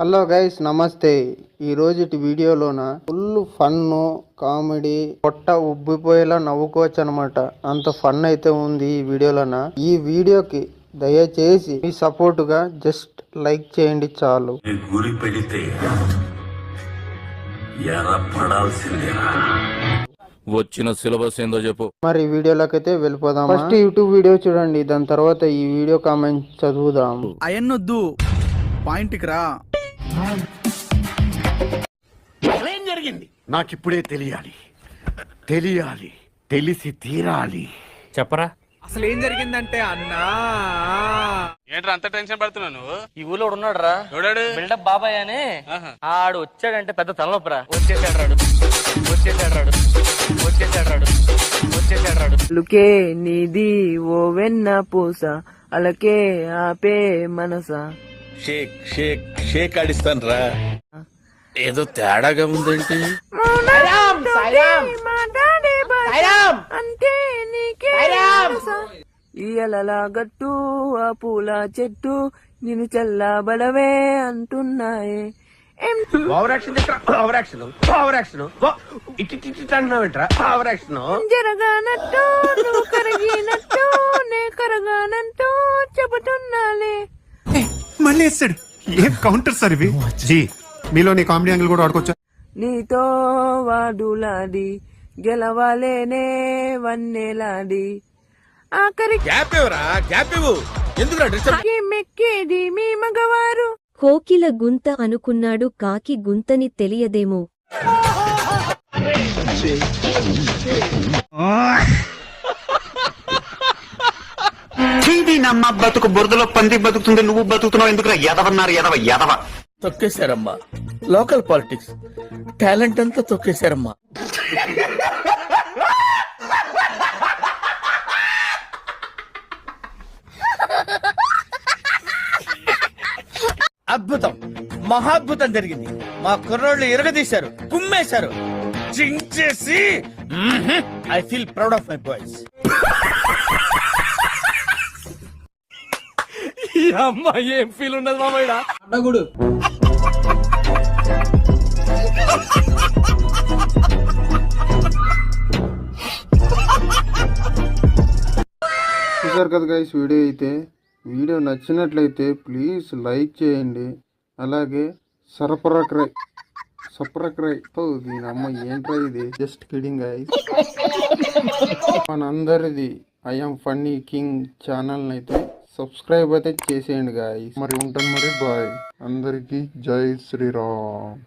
Hello guys నమస్తే. ఈ రోజుటి వీడియోలోన ఫుల్ ఫన్ కామెడీ పొట్ట ఉబ్బిపోయేలా నవ్వుకోవచ్చు అనమాట అంత ఫన్ అయితే ఉంది ఈ వీడియోలోన. ఈ వీడియోకి దయచేసి మీ సపోర్ట్గా జస్ట్ లైక్ చేయండి చాలు. గురి పెడితే ఎర్ర పడాల్సిందేనా వచ్చిన సిలబస్ ఏందో చెప్పు. మరి వీడియోలోకి అయితే వెళ్ళిపోదాం ఫస్ట్ యూట్యూబ్ వీడియో చూడండి దాని తర్వాత ఈ వీడియో కామెంట్ చదువుదాం. అయన్నొద్దు పాయింట్కి రా. నాకిప్పుడే తెలియాలి. తెలియాలి తెలిసి తీరాలి. అసలు ఏం జరిగిందంటే అన్నా ఏంట్రా అంత టెన్షన్ పడుతున్నావు నువ్వు? ఈ ఊళ్ళో ఉన్నాడు రా ఎవడాడు? బిల్డప్ బాబాయ్ అని. ఆడు వచ్చాడంటే పెద్ద తలనొప్పరా. వచ్చేసాడు రాడు వచ్చేసాడు రాడు వచ్చేసాడు రాడు వచ్చేసాడు రాడు లుకే నీది ఓ వెన్న పూస అలకే ఆపే మనస. షేక్ షేక్ షేక్ ఆడిస్తాను రా ఏదో తేడాగా ఉందేంటి? ఇయలలా గట్టు ఆ పూల చెట్టు నిన్ను చల్లా బలవే అంటున్నాయే జరగానట్టు నువ్వు కరిగినట్టు నే కరగానంటూ చెబుతున్నాలే మళ్ళీ వేస్తాడు. ఏం కౌంటర్ సార్ ఇవి? జీ మీలో నీ కామెడీ యాంగిల్ కూడా ఆడుకోవచ్చా? నీతో వాడులాడి గెలవాలేనే వన్నెలాడి. ఆఖరికి గ్యాప్ ఇవ్వరా గ్యాప్ ఇవ్వు. ఎందుకు మెక్కేది మీ మగవారు. కోకిల గుంత అనుకున్నాడు కాకి గుంతని తెలియదేమో. నమ్మ బతుకు బురదలో పంది బతుకుతుంది నువ్వు బతుకుతున్నావు. ఎందుకు ఎదవన్నారు ఎదవ ఎదవ. తొక్కేశారమ్మా. Local politics. టాలెంట్ అంతా తొక్కేశారమ్మా. అద్భుతం. మహాద్భుతం జరిగింది. మా కుర్రోళ్ళు ఇరగదీశారు కుమ్మేశారు. చించేసి I feel proud of my boys అమ్మా ఏం ఫీల్ ఉన్నది మామయ్య చూసారు కదా గైస్ వీడియో అయితే. వీడియో నచ్చినట్లయితే ప్లీజ్ లైక్ చేయండి. అలాగే సరఫరాక్రై సపరక్రై దీని అమ్మ ఏంట్రా ఇది? జస్ట్ కిడింగ్ మనందరిది ఐఎమ్ ఫన్నీ కింగ్ ఛానల్ అయితే సబ్స్క్రైబ్ అయితే చేసేయండి గాయస్. మరి ఉంటాను మరి బాయ్. అందరికీ జై శ్రీరామ్.